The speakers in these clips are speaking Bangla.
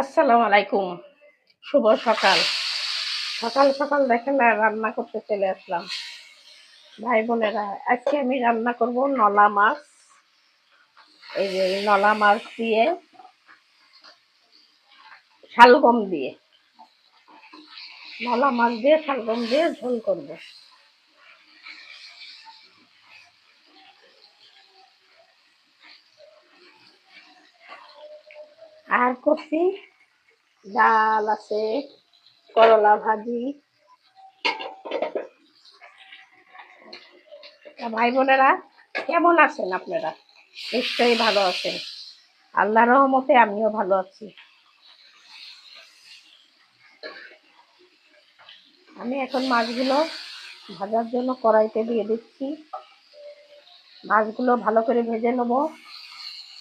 আসসালামু আলাইকুম। শুভ সকাল। সকাল সকাল দেখেন রান্না করতে চলে আসলাম। ভাই বোনেরা, আজকে আমি রান্না করব নলা মাছ। এই যে নলা মাছ দিয়ে, শালগম দিয়ে। নলা মাছ দিয়ে শালগম দিয়ে ঝোল করব। আর করছি ডাল আছে, করলা ভাজি। ভাই বোনেরা, কেমন আছেন আপনারা? নিশ্চয়ই ভালো আছেন। আল্লাহ রহমতে আমিও ভালো আছি। আমি এখন মাছগুলো ভাজার জন্য কড়াইতে দিয়ে দিচ্ছি। মাছগুলো ভালো করে ভেজে নেব।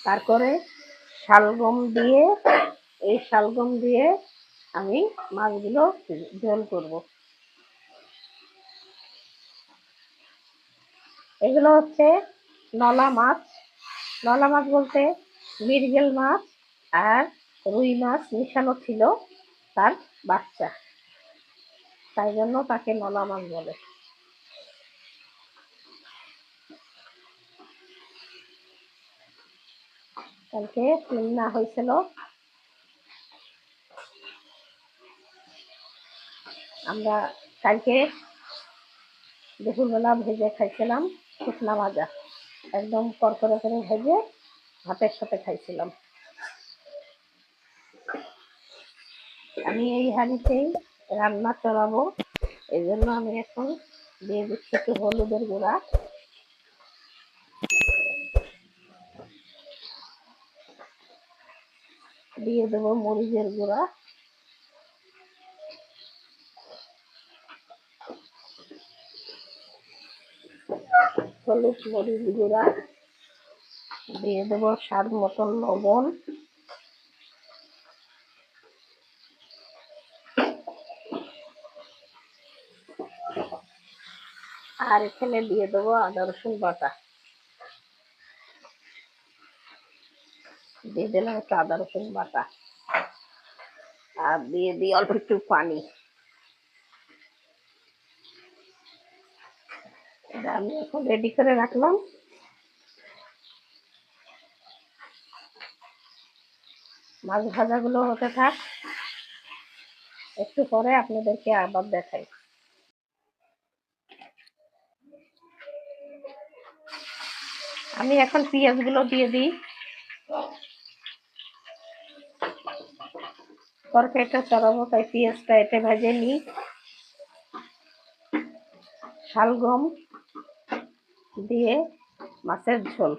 তারপরে শালগম দিয়ে, এই শালগম দিয়ে আমি মাছগুলো ঝোল করব। এগুলো হচ্ছে নলা মাছ। নলা মাছ বলতে মৃগেল মাছ আর রুই মাছ মিশানো ছিল তার বাচ্চা। তাই জন্য তাকে নলা মাছ বলে। কালকে না, হয়েছিল। আমরা কালকে দুপুরবেলা ভেজে খাইছিলাম শুকনা ভাজা। একদম করকরে করে ভেজে ভাতের সাথে খাইছিলাম। আমি এই হাঁড়িতেই রান্না চড়াবো এই জন্য আমি এখন দিয়ে দিচ্ছি একটু হলুদের গুঁড়া। দিয়ে দেবো মরিচের গুঁড়া। হলুদ মরিচ গুঁড়া। দিয়ে দেবো স্বাদ মতন লবণ। আর এখানে দিয়ে দেবো আদা রসুন বাটা। দিয়ে দিলাম একটু আদা, রসুন বাটা। আর দিয়ে দিই অল্প একটু পানি। আমি এখন রেডি করে রাখলাম। মাছ ভাজাগুলো হতে থাক। একটু পরে আপনাদেরকে আবার দেখাই। আমি এখন পেঁয়াজগুলো দিয়ে দিই। তরকারিটা চড়াবো তাই পেঁয়াজটা এতে ভেজে নিই। শালগম দিয়ে মাছের ঝোল।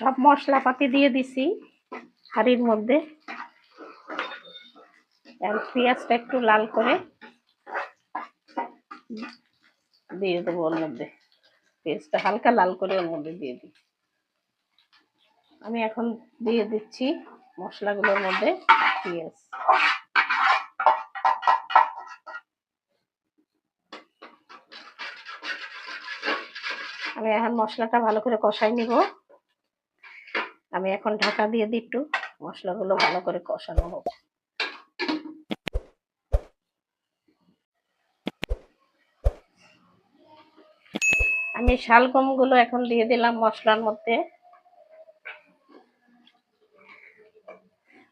সব মশলাপাতি দিয়ে দিছি হাড়ির মধ্যে। আর পেঁয়াজটা একটু লাল করে দিয়ে দেবো ওর মধ্যে। পেঁয়াজটা হালকা লাল করে ওর মধ্যে দিয়ে দিই। আমি এখন দিয়ে দিচ্ছি মশলাগুলোর মধ্যে পেঁয়াজ। আমি এখন মশলাটা ভালো করে কষাই নিব। আমি এখন ঢাকা দিয়ে দিই একটু। মশলাগুলো ভালো করে কষানো হোক। আমি শালগমগুলো এখন দিয়ে দিলাম মশলার মধ্যে।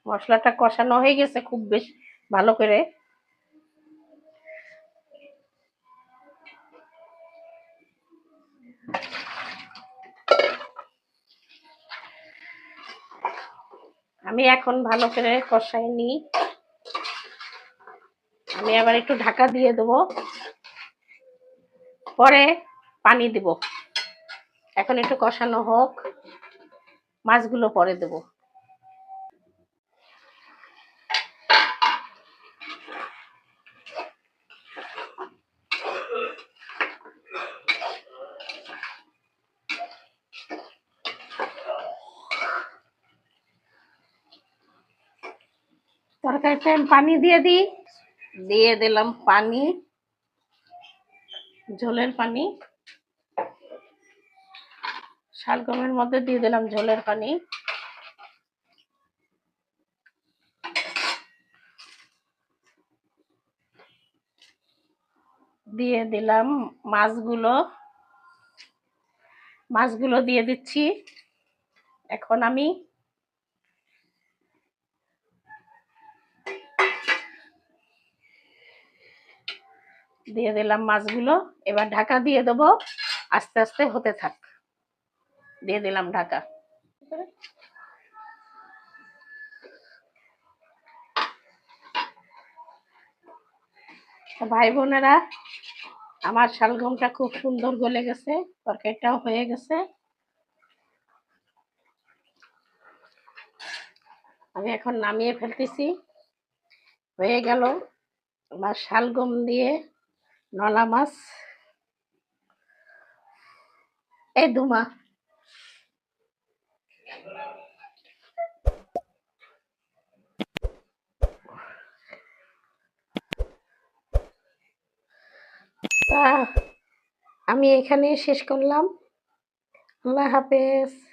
মশলাটা কষানো হয়ে গেছে খুব বেশ ভালো করে। আমি এখন ভালো করে কষাই নি আমি আবার একটু ঢাকা দিয়ে দেব। পরে পানি দেব। এখন একটু কষানো হোক। মাছগুলো পরে দেব। তরকারিতে আমি পানি দিয়ে দিই। দিয়ে দিলাম পানি। ঝোলের পানি। শালগমের মধ্যে দিয়ে দিলাম ঝোলের পানি। দিয়ে দিলাম মাছগুলো। মাছগুলো দিয়ে দিচ্ছি। এখন আমি দিয়ে দিলাম মাছগুলো। এবার ঢাকা দিয়ে দেবো। আস্তে আস্তে হতে থাক। দিয়ে দিলাম ঢাকা। ভাই বোনেরা, আমার শালগমটা খুব সুন্দর গলে গেছে, তরকারিটাও হয়ে গেছে। আমি এখন নামিয়ে ফেলতেছি। হয়ে গেল আমার শালগম দিয়ে নলা মাছ। এই দুমা। তা আমি এখানেই শেষ করলাম। আল্লাহ হাফেজ।